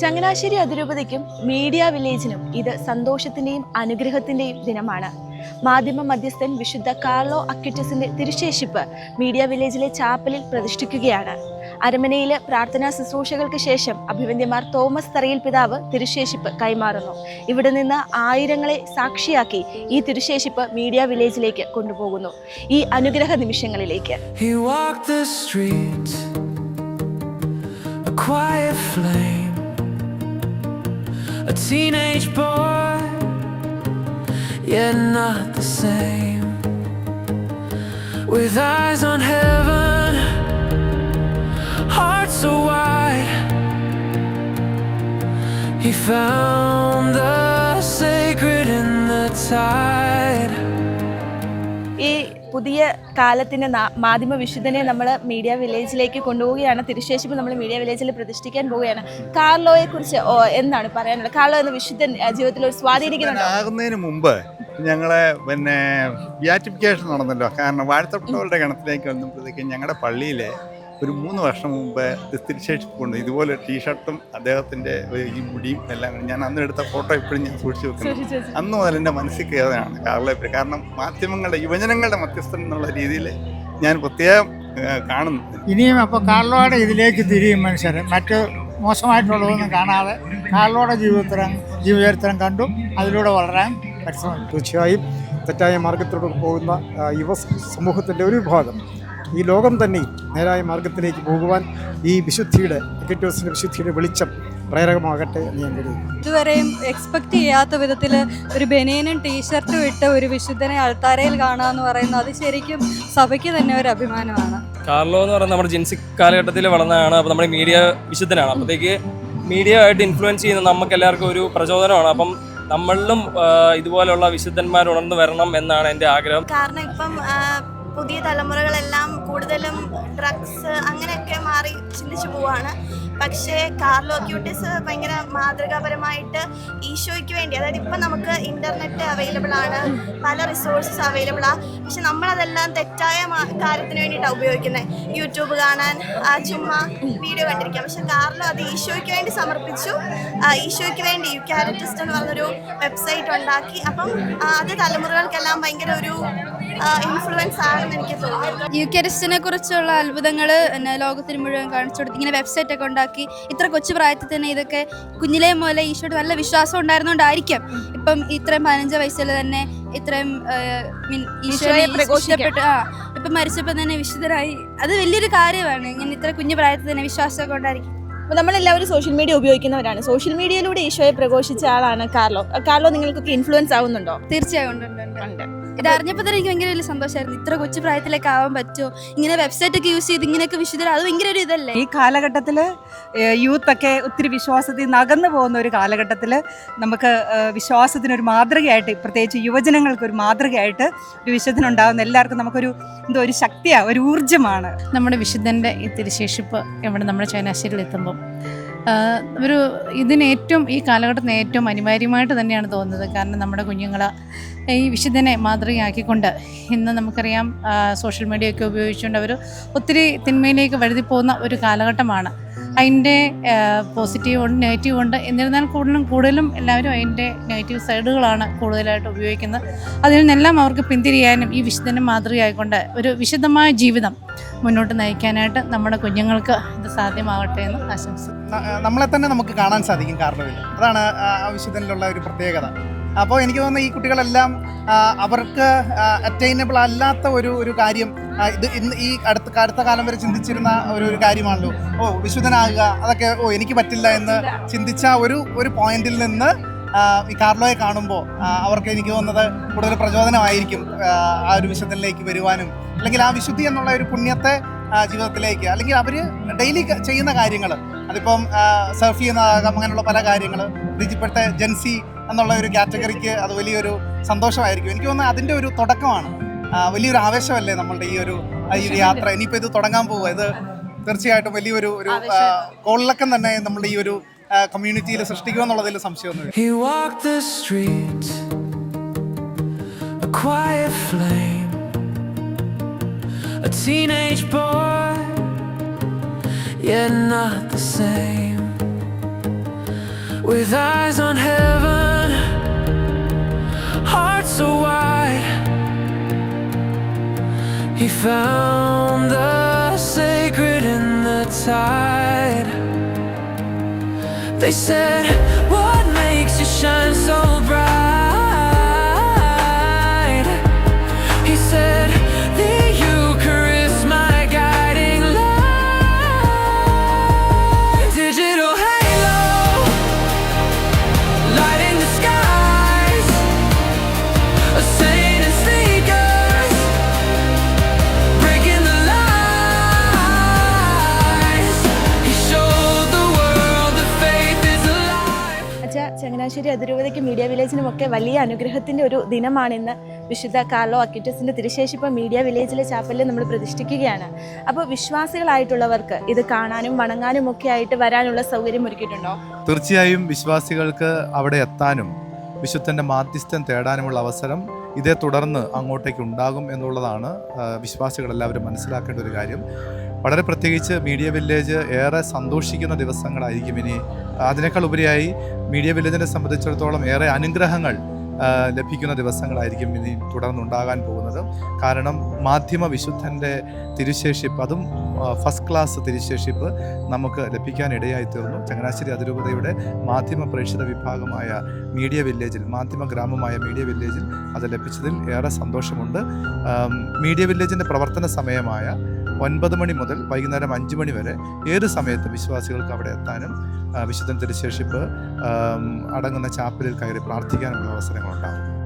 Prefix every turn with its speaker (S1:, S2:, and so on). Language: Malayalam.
S1: ചങ്ങനാശ്ശേരി അതിരൂപതയ്ക്കും മീഡിയ വില്ലേജിനും ഇത് സന്തോഷത്തിന്റെയും അനുഗ്രഹത്തിന്റെയും ദിനമാണ്. മാധ്യമ മധ്യസ്ഥൻ വിശുദ്ധ കാർലോ അക്യുറ്റസിന്റെ തിരുശേഷിപ്പ് മീഡിയ വില്ലേജിലെ ചാപ്പലിൽ പ്രതിഷ്ഠിക്കുകയാണ്. അരമനയിലെ പ്രാർത്ഥനാ ശുശ്രൂഷകൾക്ക് ശേഷം അഭിവന്ദ്യമാർ തോമസ് തറയിൽ പിതാവ് തിരുശേഷിപ്പ് കൈമാറുന്നു. ഇവിടെ നിന്ന് ആയിരങ്ങളെ സാക്ഷിയാക്കി ഈ തിരുശേഷിപ്പ് മീഡിയ വില്ലേജിലേക്ക് കൊണ്ടുപോകുന്നു. ഈ അനുഗ്രഹ നിമിഷങ്ങളിലേക്ക്.
S2: A quiet flame, teenage boy, yet not the same. With eyes on heaven, heart so wide, he found the sacred in the tide.
S1: പുതിയ കാലത്തിന്റെ മാധ്യമ വിശുദ്ധനെ നമ്മൾ മീഡിയ വില്ലേജിലേക്ക് കൊണ്ടുപോവുകയാണ്. തിരുശേഷിപ്പ് നമ്മൾ മീഡിയ വില്ലേജിൽ പ്രതിഷ്ഠിക്കാൻ പോവുകയാണ്. കാർലോയെ കുറിച്ച് എന്താണ് പറയാനുള്ളത്? കാർലോ എന്ന വിശുദ്ധൻ ജീവിതത്തിൽ ഒരു സ്വാധീനിക്കുന്നുണ്ടോ?
S3: ആകുന്നതിന് മുമ്പ് ഞങ്ങളെ പിന്നെ ബിയാറ്റിഫിക്കേഷൻ നടന്നല്ലോ. കാരണം വാഴ്ത്തപ്പെട്ടവരുടെ ഗണത്തിലേക്ക് വന്നപ്പോഴത്തേക്കും ഞങ്ങളുടെ പള്ളിയിലെ ഒരു മൂന്ന് വർഷം മുമ്പ് തിരിച്ചടിച്ച് കൊണ്ട് ഇതുപോലെ ടീഷർട്ടും അദ്ദേഹത്തിന്റെ ഈ മുടിയും എല്ലാം ഞാൻ അന്ന് എടുത്ത ഫോട്ടോ ഇപ്പോഴും ഞാൻ സൂക്ഷിച്ചു വെക്കുന്നു. അന്ന് മുതൽ എന്റെ മനസ്സിൽ കയറുകയാണ് കാർലോയെ കാരണം മാധ്യമങ്ങളുടെ യുവജനങ്ങളുടെ മധ്യസ്ഥൻ എന്നുള്ള രീതിയിൽ ഞാൻ പ്രത്യേകം കാണുന്നു.
S4: ഇനിയും അപ്പോൾ കാർലോയുടെ ഇതിലേക്ക് തിരിയും മനുഷ്യർ മറ്റ് മോശമായിട്ടുള്ളതൊന്നും കാണാതെ കാർലോയുടെ ജീവിതത്തിലും ജീവചരിത്രം കണ്ടും. അതിലൂടെ വളരാൻ പരിശ്രമിക്കും.
S5: തീർച്ചയായും തെറ്റായ മാർഗത്തിലൂടെ പോകുന്ന യുവ സമൂഹത്തിന്റെ ഒരു വിഭാഗം ഈ ലോകം തന്നെ നേരായ മാർഗത്തിലേക്ക് പോകുവാൻ ഈ വിശുദ്ധിയുടെ എക്കറ്റോസിന്റെ വിശുദ്ധിയുടെ വെളിച്ചം പ്രേരകമാകട്ടെ എന്ന് ഞാൻ കരുതുന്നു.
S6: ഇതുവരെയും എക്സ്പെക്ട് ചെയ്യാത്ത വിധത്തിൽ ഒരു ബനിയനും ടീഷർട്ടും ഇട്ട് ഒരു വിശുദ്ധനെ അൾത്താരയിൽ കാണുക എന്ന് പറയുന്നത് അത് ശരിക്കും സഭയ്ക്ക് തന്നെ ഒരു അഭിമാനമാണ്.
S7: കാർലോ എന്ന് പറയുന്നത് നമ്മുടെ ജെൻസി കാലഘട്ടത്തിൽ വളർന്നതാണ്. അപ്പോൾ നമ്മുടെ മീഡിയ വിശുദ്ധനാണ്. അപ്പോഴത്തേക്ക് മീഡിയ ആയിട്ട് ഇൻഫ്ലുവൻസ് ചെയ്യുന്ന നമുക്ക് എല്ലാവർക്കും ഒരു പ്രചോദനമാണ്. അപ്പം നമ്മളിലും ഇതുപോലെയുള്ള വിശുദ്ധന്മാർ ഉണർന്നു വരണം എന്നാണ് എന്റെ ആഗ്രഹം.
S8: കാരണം ഇപ്പം പുതിയ തലമുറകളെല്ലാം കൂടുതലും ഡ്രഗ്സ് അങ്ങനെയൊക്കെ മാറി ചിന്തിച്ചു പോവാണ്. പക്ഷേ കാർലോ ക്യൂട്ടിസ് ഭയങ്കര മാതൃകാപരമായിട്ട് ഈശോയ്ക്ക് വേണ്ടി അതായത് ഇപ്പം നമുക്ക് ഇന്റർനെറ്റ് അവൈലബിൾ ആണ് പല റിസോഴ്സസ് അവൈലബിൾ ആണ് പക്ഷെ നമ്മളതെല്ലാം തെറ്റായ കാര്യത്തിന് വേണ്ടിയിട്ടാണ് ഉപയോഗിക്കുന്നത് യൂട്യൂബ് കാണാൻ ചുമ്മാ വീഡിയോ കണ്ടിരിക്കാം. പക്ഷെ കാർലോ അത് ഈശോയ്ക്ക് വേണ്ടി സമർപ്പിച്ചു. ഈശോയ്ക്ക് വേണ്ടി യുക്കാരറ്റിസ്റ്റ് എന്ന് പറഞ്ഞൊരു വെബ്സൈറ്റ് ഉണ്ടാക്കി. അപ്പം അത് തലമുറകൾക്കെല്ലാം ഭയങ്കര ഒരു ഇൻഫ്ലുവൻസ് ആണെന്ന് എനിക്ക് തോന്നുന്നു.
S9: യുക്കരിസ്റ്റിനെ കുറിച്ചുള്ള അത്ഭുതങ്ങൾ എന്നെ ലോകത്തിന് മുഴുവൻ കാണിച്ചു കൊടുത്തു. ഇങ്ങനെ വെബ്സൈറ്റ് ഒക്കെ ഉണ്ടാക്കി ഇത്ര കൊച്ചു പ്രായത്തിൽ തന്നെ ഇതൊക്കെ കുഞ്ഞിലേ മുതലേ ഈശോയുടെ നല്ല വിശ്വാസം ഉണ്ടായിരുന്നോണ്ടായിരിക്കാം. ഇപ്പം ഇത്രയും പതിനഞ്ച് വയസ്സിൽ തന്നെ ഇത്രയും മീൻ ഈശോയെ പ്രഘോഷിക്കപ്പെട്ടു ആ ഇപ്പം മരിച്ചപ്പോൾ തന്നെ വിശുദ്ധരായി. അത് വലിയൊരു കാര്യമാണ്. ഇങ്ങനെ ഇത്ര കുഞ്ഞു പ്രായത്തിൽ തന്നെ വിശ്വാസമൊക്കെ ഉണ്ടായിരിക്കും.
S1: അപ്പോൾ നമ്മളെല്ലാവരും സോഷ്യൽ മീഡിയ ഉപയോഗിക്കുന്നവരാണ്. സോഷ്യൽ മീഡിയയിലൂടെ ഈശോയെ പ്രഘോഷിച്ച ആളാണ് കാർലോ. കാർലോ നിങ്ങൾക്കൊക്കെ ഇൻഫ്ലുവൻസ് ആവുന്നുണ്ടോ?
S9: തീർച്ചയായും ഉണ്ട്. ഇത് അറിഞ്ഞപ്പോൾ തന്നെ എനിക്ക് ഭയങ്കര വലിയ സന്തോഷമായിരുന്നു ഇത്ര കൊച്ചു പ്രായത്തിലൊക്കെ ആവാൻ പറ്റുമോ? ഇങ്ങനെ വെബ്സൈറ്റ് ഒക്കെ യൂസ് ചെയ്ത് ഇങ്ങനെയൊക്കെ വിശുദ്ധ അത് ഭയങ്കര ഒരു ഇതല്ലേ?
S10: ഈ കാലഘട്ടത്തിൽ യൂത്തൊക്കെ ഒത്തിരി വിശ്വാസത്തിൽ നകന്നു പോകുന്ന ഒരു കാലഘട്ടത്തിൽ നമുക്ക് വിശ്വാസത്തിന് ഒരു മാതൃകയായിട്ട് പ്രത്യേകിച്ച് യുവജനങ്ങൾക്ക് ഒരു മാതൃകയായിട്ട് ഒരു വിശുദ്ധനുണ്ടാകുന്ന എല്ലാവർക്കും നമുക്കൊരു എന്തോ ഒരു ശക്തിയാണ് ഒരു ഊർജമാണ്.
S11: നമ്മുടെ വിശുദ്ധന്റെ ഈ തിരുശേഷിപ്പ് എവിടെ നമ്മുടെ ചൈനാശ്ശേരിയിൽ എത്തുമ്പം. ഒരു ഇതിന് ഏറ്റവും ഈ കാലഘട്ടത്തിന് ഏറ്റവും അനിവാര്യമായിട്ട് തന്നെയാണ് തോന്നുന്നത്. കാരണം നമ്മുടെ കുഞ്ഞുങ്ങൾ ഈ വിശുദ്ധനെ മാതൃകയാക്കിക്കൊണ്ട് ഇന്ന് നമുക്കറിയാം സോഷ്യൽ മീഡിയ ഒക്കെ ഉപയോഗിച്ചുകൊണ്ട് അവർ ഒത്തിരി തിന്മയിലേക്ക് വഴുതി പോകുന്ന ഒരു കാലഘട്ടമാണ്. അതിന്റെ പോസിറ്റീവ് ഉണ്ട് നെഗറ്റീവ് ഉണ്ട് എന്നിരുന്നാൽ കൂടുതലും കൂടുതലും എല്ലാവരും അതിന്റെ നെഗറ്റീവ് സൈഡുകളാണ് കൂടുതലായിട്ട് ഉപയോഗിക്കുന്നത്. അതിൽ നിന്നെല്ലാം അവർക്ക് പിന്തിരിയാനും ഈ വിശുദ്ധനെ മാതൃകയായിക്കൊണ്ട് ഒരു വിശുദ്ധമായ ജീവിതം മുന്നോട്ട് നയിക്കാനായിട്ട് നമ്മുടെ കുഞ്ഞുങ്ങൾക്ക് ഇത് സാധ്യമാകട്ടെ എന്ന് ആശംസിക്കുന്നു.
S4: നമ്മളെ തന്നെ നമുക്ക് കാണാൻ സാധിക്കും കാർണവിൽ. അതാണ് ആ ആ ഒരു പ്രത്യേകത. അപ്പോൾ എനിക്ക് തോന്നുന്നു ഈ കുട്ടികളെല്ലാം അവർക്ക് അറ്റൈനബിൾ അല്ലാത്ത ഒരു ഒരു കാര്യം ഇത് ഇന്ന് ഈ അടുത്ത അടുത്ത കാലം വരെ ചിന്തിച്ചിരുന്ന ഒരു ഒരു കാര്യമാണല്ലോ. ഓ വിശുദ്ധനാകുക അതൊക്കെ ഓ എനിക്ക് പറ്റില്ല എന്ന് ചിന്തിച്ച ഒരു ഒരു പോയിന്റിൽ നിന്ന് ഈ കാർലോയെ കാണുമ്പോൾ അവർക്ക് എനിക്ക് തോന്നുന്നത് കൂടുതൽ പ്രചോദനമായിരിക്കും ആ, ഒരു വിശുദ്ധനിലേക്ക് വരുവാനും അല്ലെങ്കിൽ ആ വിശുദ്ധി എന്നുള്ള ഒരു പുണ്യത്തെ ജീവിതത്തിലേക്ക് അല്ലെങ്കിൽ അവർ ഡെയിലി ചെയ്യുന്ന കാര്യങ്ങൾ അതിപ്പം സർഫ് ചെയ്യുന്നതാകാം അങ്ങനെയുള്ള പല കാര്യങ്ങൾ ഇപ്പോഴത്തെ ജെൻസി എന്നുള്ള ഒരു കാറ്റഗറിക്ക് അത് വലിയൊരു സന്തോഷമായിരിക്കും. എനിക്ക് തോന്നുന്നത് അതിന്റെ ഒരു തുടക്കമാണ്. വലിയൊരു ആവേശമല്ലേ നമ്മളുടെ ഈ ഒരു ഈ ഒരു യാത്ര. ഇനിയിപ്പോൾ ഇത് തുടങ്ങാൻ പോകുക ഇത് തീർച്ചയായിട്ടും വലിയൊരു ഒരു കോളിലക്കം കോളിളക്കം തന്നെ നമ്മുടെ ഈ ഒരു കമ്മ്യൂണിറ്റിയിൽ സൃഷ്ടിക്കുമെന്നുള്ളതിൽ സംശയമൊന്നുമില്ല
S2: He walked the streets, a quiet flame, a teenage boy, yet not the same. with eyes on heaven, heart so wide. He found the sacred in the tide. They said, What makes you shine so bright?
S1: Changanassery അതിരൂപതയ്ക്ക് media വില്ലേജിനും ഒക്കെ വലിയ അനുഗ്രഹത്തിന്റെ ഒരു ദിനമാണിന്ന് വിശുദ്ധ കാർലോ അക്യൂറ്റസിന്റെ തിരുശേഷിപ്പ് മീഡിയ വില്ലേജിലെ ചാപ്പലിൽ നമ്മൾ പ്രതിഷ്ഠിക്കുകയാണ്. അപ്പോൾ വിശ്വാസികളായിട്ടുള്ളവർക്ക് ഇത് കാണാനും വണങ്ങാനും ഒക്കെ ആയിട്ട് വരാനുള്ള സൗകര്യം ഒരുക്കിയിട്ടുണ്ടോ?
S12: തീർച്ചയായും വിശ്വാസികൾക്ക് അവിടെ എത്താനും വിശുദ്ധന്റെ മാധ്യസ്ഥം തേടാനുമുള്ള അവസരം ഇതേ തുടർന്ന് അങ്ങോട്ടേക്ക് ഉണ്ടാകും എന്നുള്ളതാണ് വിശ്വാസികളെല്ലാവരും മനസ്സിലാക്കേണ്ട ഒരു കാര്യം. വളരെ പ്രത്യേകിച്ച് മീഡിയ വില്ലേജ് ഏറെ സന്തോഷിക്കുന്ന ദിവസങ്ങളായിരിക്കും ഇനി. അതിനേക്കാൾ ഉപരിയായി മീഡിയ വില്ലേജിനെ സംബന്ധിച്ചിടത്തോളം ഏറെ അനുഗ്രഹങ്ങൾ ലഭിക്കുന്ന ദിവസങ്ങളായിരിക്കും ഇനി തുടർന്നുണ്ടാകാൻ പോകുന്നത്. കാരണം മാധ്യമ വിശുദ്ധന്റെ തിരുശേഷിപ്പ് അതും ഫസ്റ്റ് ക്ലാസ് തിരുശേഷിപ്പ് നമുക്ക് ലഭിക്കാൻ ഇടയായി തീർന്നു. ചങ്ങനാശ്ശേരി അതിരൂപതയുടെ മാധ്യമ പ്രേക്ഷിത വിഭാഗമായ മീഡിയ വില്ലേജിൽ മാധ്യമ ഗ്രാമമായ മീഡിയ വില്ലേജിൽ അത് ലഭിച്ചതിൽ ഏറെ സന്തോഷമുണ്ട്. മീഡിയ വില്ലേജിന്റെ പ്രവർത്തന സമയമായ ഒൻപത് മണി മുതൽ വൈകുന്നേരം അഞ്ച് മണി വരെ ഏത് സമയത്തും വിശ്വാസികൾക്ക് അവിടെ എത്താനും വിശുദ്ധൻ തിരുശേഷിപ്പ് അടങ്ങുന്ന ചാപ്പലിൽ കയറി പ്രാർത്ഥിക്കാനുമുള്ള അവസരങ്ങളുണ്ടാകും